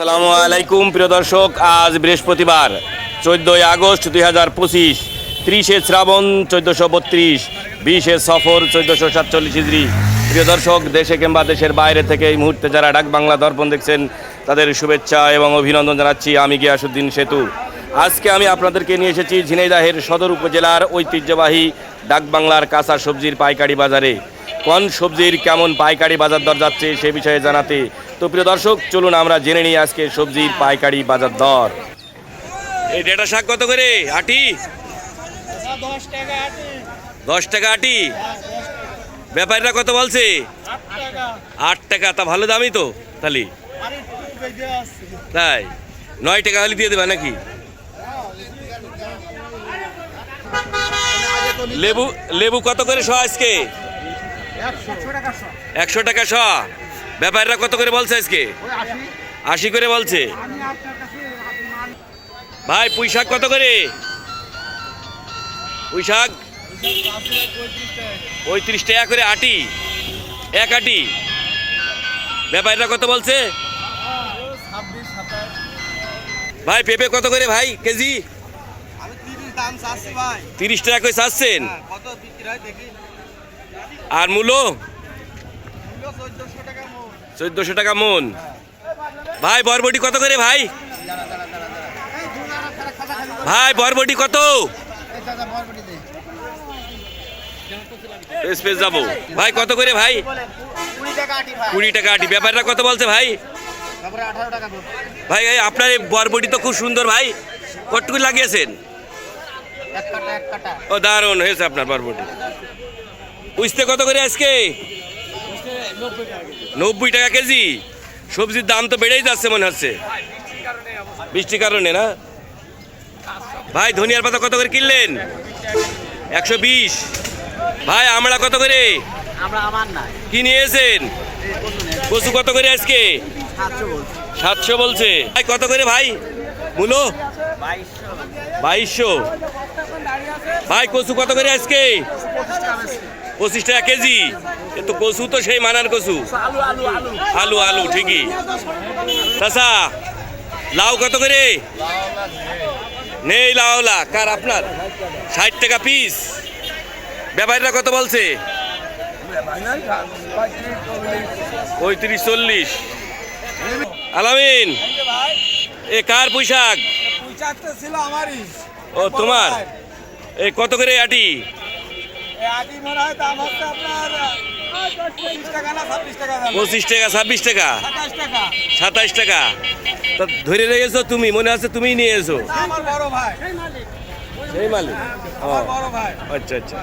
সালামু আলাইকুম, প্রিয় দর্শক, আজ বৃহস্পতিবার, চোদ্দোই আগস্ট দুই হাজার পঁচিশ, ত্রিশে শ্রাবণ চোদ্দোশো বত্রিশ, বিশে সফর চোদ্দোশো সাতচল্লিশ ইজরি প্রিয় দর্শক, দেশে কিংবা দেশের বাইরে থেকে এই মুহূর্তে যারা ডাক বাংলা দর্পণ দেখছেন, তাদের শুভেচ্ছা এবং অভিনন্দন জানাচ্ছি আমি গিয়াসুদ্দিন সেতু। আজকে আমি আপনাদেরকে নিয়ে এসেছি ঝিনাইদাহের সদর উপজেলার ঐতিহ্যবাহী ডাকবাংলার কাঁচা সবজির পাইকারি বাজারে। কোন সবজির কেমন পাইকারি বাজার দর যাচ্ছে সে বিষয়ে জানাতে তো প্রিয় দর্শক, চলুন আমরা জেনে নিই আজকে সবজির পাইকারি বাজার দর। এই ডেটা শাক কত করে? আটি? দশ টাকা আটি। ব্যাপারীরা কত বলছে? আট টাকা। তা ভালো দামই তো, তাহলে। তাই? নয় টাকা হলে দিয়ে দেবে নাকি? লেবু লেবু কত করে শ আজকে? একশো টাকা শ। ব্যাপারীরা কত করে বলছে আজকে? আশি। করে বলছে। ভাই পুঁই শাক কত করে? পুঁই শাক পঁয়ত্রিশ টাকা করে আটি এক আটি। ব্যাপারীরা কত বলছে? ভাই পেঁপে কত করে ভাই কেজি? তিরিশ টাকা করে চাচ্ছেন? হ্যাঁ, আর মূলো? কিলো চোদ্দশো টাকা চোদ্দশো টাকা মন। ভাই, বরবটি কত করে ভাই? ভাই, বরবটি কত? যাব। ভাই, কত করে ভাই? কুড়ি টাকা আটি। ব্যাপারটা কত বলছে ভাই? ভাই আপনার বরবটি তো খুব সুন্দর ভাই। কটুকু লাগিয়েছেন? ও, দারুণ হয়েছে আপনার বরবটি। উঠতে কত করে আজকে? নব্বই টাকা কেজি। সবজির দাম তো বেড়েই যাচ্ছে মনে হচ্ছে। বৃষ্টির কারণে না? ভাই ধনিয়ার পাতা কত করে কিনলেন? একশো বিশ। ভাই আমড়া কত করে? আমরা আমার কি নিয়েছেন? কচু কত করে আজকে? সাতশো বলছে। ভাই কত করে ভাই? মূলো? বাইশশো। বাইশশো। ভাই কচু কত করে আজকে? পঁচিশ টাকা কেজি। এ তো কচু তো সেই মানার কচু। আলু আলু ঠিকই। চাষা লাউ কত করে? নেই লাউলা কার আপনার? ষাট টাকা পিস ব্যাপারীরা কত বলছে? পঁয়ত্রিশ চল্লিশ। আলামিন এ কার পোশাক ও তোমার? এ কত করে আটি? পঁচিশ টাকা ছাব্বিশ টাকা সাতাশ টাকা। তা ধরে রেখেছো তুমি মনে আছে তুমি নিয়ে এসো। বড় ভাই। সেই মালিক। আচ্ছা আচ্ছা।